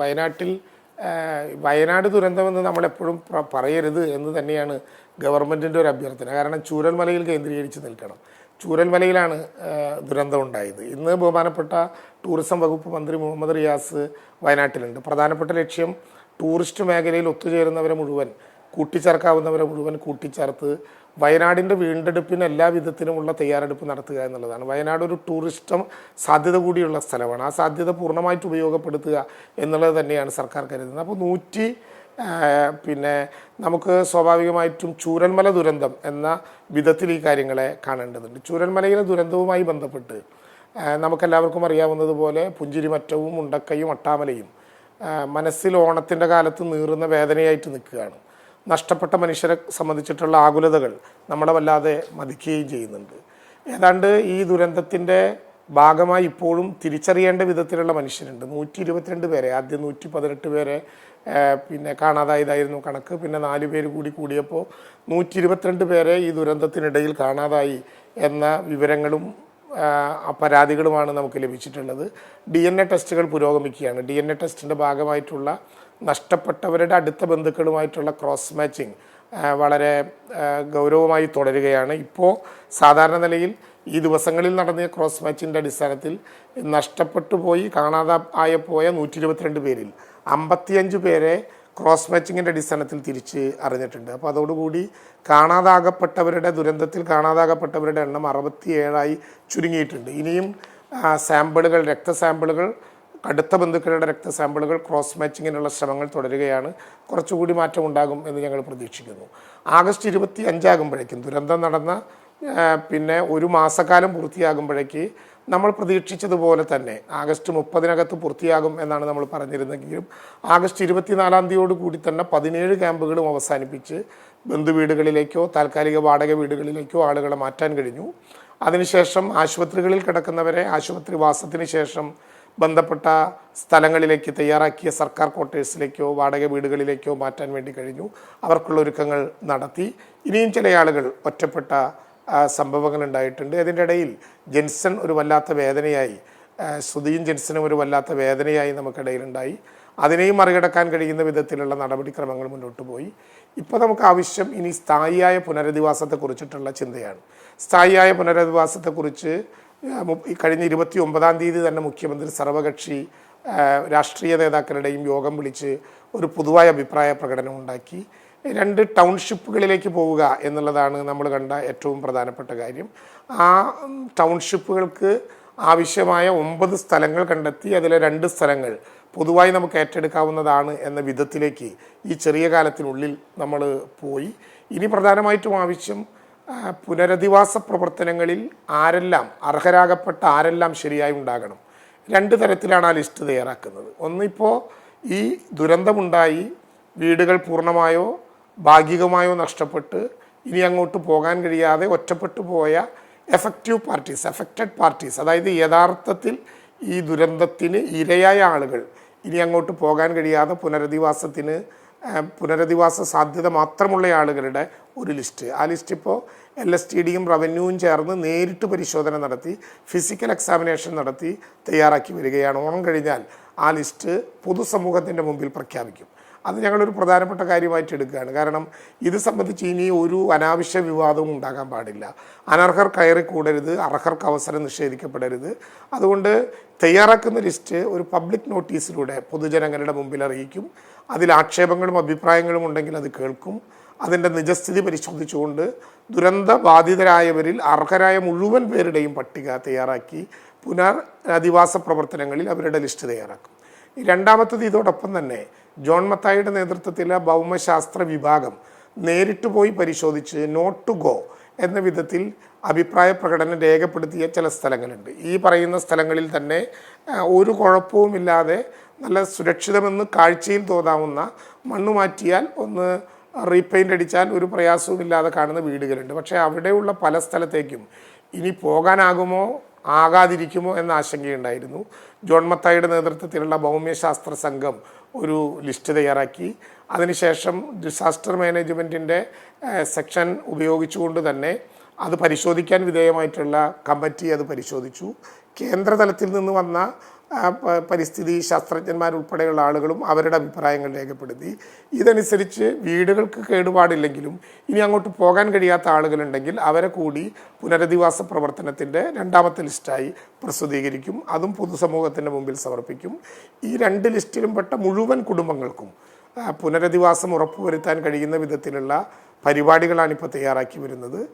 വയനാട്ടിൽ വയനാട് ദുരന്തമെന്ന് നമ്മളെപ്പോഴും പറയരുത് എന്ന് തന്നെയാണ് ഗവൺമെന്റിന്റെ ഒരു അഭ്യർത്ഥന. കാരണം ചൂരൽമലയിൽ കേന്ദ്രീകരിച്ച് നിൽക്കണം. ചൂരൽമലയിലാണ് ദുരന്തം ഉണ്ടായത് ഇന്ന് ബഹുമാനപ്പെട്ട ടൂറിസം വകുപ്പ് മന്ത്രി മുഹമ്മദ് റിയാസ് വയനാട്ടിലുണ്ട്. പ്രധാനപ്പെട്ട ലക്ഷ്യം ടൂറിസ്റ്റ് മേഖലയിൽ ഒത്തുചേരുന്നവരെ മുഴുവൻ കൂട്ടിച്ചേർക്കാവുന്നവരെ മുഴുവൻ കൂട്ടിച്ചേർത്ത് വയനാടിന്റെ വീണ്ടെടുപ്പിന് എല്ലാ വിധത്തിലുമുള്ള തയ്യാറെടുപ്പ് നടത്തുക എന്നുള്ളതാണ്. വയനാട് ഒരു ടൂറിസ്റ്റം സാധ്യത കൂടിയുള്ള സ്ഥലമാണ്. ആ സാധ്യത പൂർണമായിട്ട് ഉപയോഗപ്പെടുത്തുക എന്നുള്ളത് തന്നെയാണ് സർക്കാർ കരുതുന്നത്. അപ്പോൾ നൂറ്റി പിന്നെ നമുക്ക് സ്വാഭാവികമായിട്ടും ചൂരന്മല ദുരന്തം എന്ന വിധത്തിൽ ഈ കാര്യങ്ങളെ കാണേണ്ടതുണ്ട്. ചൂരന്മലയിലെ ദുരന്തവുമായി ബന്ധപ്പെട്ട് നമുക്കെല്ലാവർക്കും അറിയാവുന്നതുപോലെ പുഞ്ചിരിമറ്റവും മുണ്ടക്കയും അട്ടാമലയും മനസ്സിൽ ഓണത്തിന്റെ കാലത്ത് നീറുന്ന വേദനയായിട്ട് നിൽക്കുകയാണ്. നഷ്ടപ്പെട്ട മനുഷ്യരെ സംബന്ധിച്ചിട്ടുള്ള ആകുലതകൾ നമ്മളെ വല്ലാതെ മതിക്കുകയും ചെയ്യുന്നുണ്ട്. ഏതാണ്ട് ഈ ദുരന്തത്തിന്റെ ഭാഗമായി ഇപ്പോഴും തിരിച്ചറിയേണ്ട വിധത്തിലുള്ള മനുഷ്യരുണ്ട്. നൂറ്റി ഇരുപത്തിരണ്ട് പേരെ ആദ്യം നൂറ്റി പതിനെട്ട് പേരെ പിന്നെ കാണാതായതായിരുന്നു കണക്ക്. പിന്നെ നാല് പേര് കൂടി കൂടിയപ്പോൾ നൂറ്റി ഇരുപത്തിരണ്ട് പേരെ ഈ ദുരന്തത്തിനിടയിൽ കാണാതായി എന്ന വിവരങ്ങളും പരാതികളുമാണ് നമുക്ക് ലഭിച്ചിട്ടുള്ളത്. ഡി എൻ എ ടെസ്റ്റുകൾ പുരോഗമിക്കുകയാണ്. ഡി എൻ എ ടെസ്റ്റിന്റെ ഭാഗമായിട്ടുള്ള നഷ്ടപ്പെട്ടവരുടെ അടുത്ത ബന്ധുക്കളുമായിട്ടുള്ള ക്രോസ് മാച്ചിങ് വളരെ ഗൗരവമായി തുടരുകയാണ്. ഇപ്പോൾ സാധാരണ നിലയിൽ ഈ ദിവസങ്ങളിൽ നടന്ന ക്രോസ് മാച്ചിന്റെ അടിസ്ഥാനത്തിൽ നഷ്ടപ്പെട്ടു പോയി കാണാതെ ആയ പോയ നൂറ്റി ഇരുപത്തിരണ്ട് പേരിൽ അമ്പത്തിയഞ്ച് പേരെ ക്രോസ് മാച്ചിങ്ങിന്റെ അടിസ്ഥാനത്തിൽ തിരിച്ച് അറിഞ്ഞിട്ടുണ്ട്. അപ്പോൾ അതോടുകൂടി കാണാതാകപ്പെട്ടവരുടെ ദുരന്തത്തിൽ കാണാതാകപ്പെട്ടവരുടെ എണ്ണം അറുപത്തി ഏഴായി ചുരുങ്ങിയിട്ടുണ്ട്. ഇനിയും സാമ്പിളുകൾ രക്ത സാമ്പിളുകൾ അടുത്ത ബന്ധുക്കളുടെ രക്തസാമ്പിളുകൾ ക്രോസ് മാച്ചിങ്ങിനുള്ള ശ്രമങ്ങൾ തുടരുകയാണ്. കുറച്ചുകൂടി മാറ്റം ഉണ്ടാകും എന്ന് ഞങ്ങൾ പ്രതീക്ഷിക്കുന്നു. ആഗസ്റ്റ് ഇരുപത്തി അഞ്ചാകുമ്പോഴേക്കും ദുരന്തം നടന്ന പിന്നെ ഒരു മാസക്കാലം പൂർത്തിയാകുമ്പോഴേക്ക് നമ്മൾ പ്രതീക്ഷിച്ചതുപോലെ തന്നെ ആഗസ്റ്റ് മുപ്പതിനകത്ത് പൂർത്തിയാകും എന്നാണ് നമ്മൾ പറഞ്ഞിരുന്നെങ്കിലും ആഗസ്റ്റ് ഇരുപത്തിനാലാം തീയതിയോട് കൂടി തന്നെ പതിനേഴ് ക്യാമ്പുകളും അവസാനിപ്പിച്ച് ബന്ധുവീടുകളിലേക്കോ താൽക്കാലിക വാടക വീടുകളിലേക്കോ ആളുകളെ മാറ്റാൻ കഴിഞ്ഞു. അതിനുശേഷം ആശുപത്രികളിൽ കിടക്കുന്നവരെ ആശുപത്രി വാസത്തിന് ശേഷം ബന്ധപ്പെട്ട സ്ഥലങ്ങളിലേക്ക് തയ്യാറാക്കിയ സർക്കാർ ക്വാർട്ടേഴ്സിലേക്കോ വാടക വീടുകളിലേക്കോ മാറ്റാൻ വേണ്ടി കഴിഞ്ഞു. അവർക്കുള്ള ഒരുക്കങ്ങൾ നടത്തി. ഇനിയും ചില ആളുകൾ ഒറ്റപ്പെട്ട സംഭവങ്ങൾ ഉണ്ടായിട്ടുണ്ട്. അതിന്റെ ഇടയിൽ ജെൻസൺ ഒരു വല്ലാത്ത വേദനയായി ശ്രുതിയും ജെൻസനും ഒരു വല്ലാത്ത വേദനയായി നമുക്കിടയിലുണ്ടായി. അതിനെയും മറികടക്കാൻ കഴിയുന്ന വിധത്തിലുള്ള നടപടിക്രമങ്ങൾ മുന്നോട്ട് പോയി. ഇപ്പോൾ നമുക്ക് ആവശ്യം ഇനി സ്ഥായിയായ പുനരധിവാസത്തെക്കുറിച്ചിട്ടുള്ള ചിന്തയാണ്. സ്ഥായിയായ പുനരധിവാസത്തെക്കുറിച്ച് കഴിഞ്ഞ ഇരുപത്തി ഒമ്പതാം തീയതി തന്നെ മുഖ്യമന്ത്രി സർവകക്ഷി രാഷ്ട്രീയ നേതാക്കളുടെയും യോഗം വിളിച്ച് ഒരു പൊതുവായ അഭിപ്രായ പ്രകടനം ഉണ്ടാക്കി. രണ്ട് ടൗൺഷിപ്പുകളിലേക്ക് പോവുക എന്നുള്ളതാണ് നമ്മൾ കണ്ട ഏറ്റവും പ്രധാനപ്പെട്ട കാര്യം. ആ ടൗൺഷിപ്പുകൾക്ക് ആവശ്യമായ ഒമ്പത് സ്ഥലങ്ങൾ കണ്ടെത്തി അതിലെ രണ്ട് സ്ഥലങ്ങൾ പൊതുവായി നമുക്ക് ഏറ്റെടുക്കാവുന്നതാണ് എന്ന വിധത്തിലേക്ക് ഈ ചെറിയ കാലത്തിനുള്ളിൽ നമ്മൾ പോയി. ഇനി പ്രധാനമായിട്ടും ആവശ്യം പുനരധിവാസ പ്രവർത്തനങ്ങളിൽ ആരെല്ലാം അർഹരാകപ്പെട്ട ആരെല്ലാം ശരിയായി ഉണ്ടാകണം? രണ്ട് തരത്തിലാണ് ആ ലിസ്റ്റ് തയ്യാറാക്കുന്നത്. ഒന്നിപ്പോൾ ഈ ദുരന്തമുണ്ടായി വീടുകൾ പൂർണമായോ ഭാഗികമായോ നഷ്ടപ്പെട്ട് ഇനി അങ്ങോട്ട് പോകാൻ കഴിയാതെ ഒറ്റപ്പെട്ടു പോയ എഫക്റ്റീവ് പാർട്ടീസ് എഫക്റ്റഡ് പാർട്ടീസ് അതായത് യഥാർത്ഥത്തിൽ ഈ ദുരന്തത്തിന് ഇരയായ ആളുകൾ ഇനി അങ്ങോട്ട് പോകാൻ കഴിയാതെ പുനരധിവാസത്തിന് പുനരധിവാസ സാധ്യത മാത്രമുള്ള ആളുകളുടെ ഒരു ലിസ്റ്റ്. ആ ലിസ്റ്റ് ഇപ്പോൾ എൽ എസ് ടി ഡിയും റവന്യൂവും ചേർന്ന് നേരിട്ട് പരിശോധന നടത്തി ഫിസിക്കൽ എക്സാമിനേഷൻ നടത്തി തയ്യാറാക്കി വരികയാണ്. ഓണം കഴിഞ്ഞാൽ ആ ലിസ്റ്റ് പൊതുസമൂഹത്തിന്റെ മുമ്പിൽ പ്രഖ്യാപിക്കും. അത് ഞങ്ങളൊരു പ്രധാനപ്പെട്ട കാര്യമായിട്ട് എടുക്കുകയാണ്. കാരണം ഇത് സംബന്ധിച്ച് ഇനി ഒരു അനാവശ്യ വിവാദവും ഉണ്ടാകാൻ പാടില്ല. അനർഹർ കയറി കൂടരുത് അർഹർക്ക് അവസരം നിഷേധിക്കപ്പെടരുത്. അതുകൊണ്ട് തയ്യാറാക്കുന്ന ലിസ്റ്റ് ഒരു പബ്ലിക് നോട്ടീസിലൂടെ പൊതുജനങ്ങളുടെ മുമ്പിൽ അറിയിക്കും. അതിൽ ആക്ഷേപങ്ങളും അഭിപ്രായങ്ങളും ഉണ്ടെങ്കിൽ അത് കേൾക്കും. അതിന്റെ നിജസ്ഥിതി പരിശോധിച്ചുകൊണ്ട് ദുരന്ത ബാധിതരായവരിൽ അർഹരായ മുഴുവൻ പേരുടെയും പട്ടിക തയ്യാറാക്കി പുനരധിവാസ പ്രവർത്തനങ്ങളിൽ അവരുടെ ലിസ്റ്റ് തയ്യാറാക്കും. രണ്ടാമത്തത് ഇതോടൊപ്പം തന്നെ ജോൺ മത്തായിയുടെ നേതൃത്വത്തിലെ ഭൗമശാസ്ത്ര വിഭാഗം നേരിട്ട് പോയി പരിശോധിച്ച് നോട്ട് ടു ഗോ എന്ന വിധത്തിൽ അഭിപ്രായ പ്രകടനം രേഖപ്പെടുത്തിയ ചില സ്ഥലങ്ങളുണ്ട്. ഈ പറയുന്ന സ്ഥലങ്ങളിൽ തന്നെ ഒരു കുഴപ്പവുമില്ലാതെ നല്ല സുരക്ഷിതമെന്ന് കാഴ്ചയിൽ തോന്നാവുന്ന മണ്ണ് മാറ്റിയാൽ ഒന്ന് റീപെയിന്റ് അടിച്ചാൽ ഒരു പ്രയാസവുമില്ലാതെ കാണുന്ന വീടുകളുണ്ട്. പക്ഷേ അവിടെയുള്ള പല സ്ഥലത്തേക്കും ഇനി പോകാനാകുമോ ആകാതിരിക്കുമോ എന്ന ആശങ്കയുണ്ടായിരുന്നു. ജോൺ മത്തായിയുടെ നേതൃത്വത്തിലുള്ള ഭൗമ്യശാസ്ത്ര സംഘം ഒരു ലിസ്റ്റ് തയ്യാറാക്കി. അതിനുശേഷം ഡിസാസ്റ്റർ മാനേജ്മെന്റിന്റെ സെക്ഷൻ ഉപയോഗിച്ചുകൊണ്ട് തന്നെ അത് പരിശോധിക്കാൻ വിധേയമായിട്ടുള്ള കമ്മിറ്റി അത് പരിശോധിച്ചു. കേന്ദ്രതലത്തിൽ നിന്ന് വന്ന പരിസ്ഥിതി ശാസ്ത്രജ്ഞന്മാരുൾപ്പെടെയുള്ള ആളുകളും അവരുടെ അഭിപ്രായങ്ങൾ രേഖപ്പെടുത്തി. ഇതനുസരിച്ച് വീടുകൾക്ക് കേടുപാടില്ലെങ്കിലും ഇനി അങ്ങോട്ട് പോകാൻ കഴിയാത്ത ആളുകളുണ്ടെങ്കിൽ അവരെ കൂടി പുനരധിവാസ പ്രവർത്തനത്തിന്റെ രണ്ടാമത്തെ ലിസ്റ്റായി പ്രസിദ്ധീകരിക്കും. അതും പൊതുസമൂഹത്തിന്റെ മുമ്പിൽ സമർപ്പിക്കും. ഈ രണ്ട് ലിസ്റ്റിലും പെട്ട മുഴുവൻ കുടുംബങ്ങൾക്കും പുനരധിവാസം ഉറപ്പുവരുത്താൻ കഴിയുന്ന വിധത്തിലുള്ള പരിപാടികളാണ് ഇപ്പോൾ തയ്യാറാക്കി വരുന്നത്.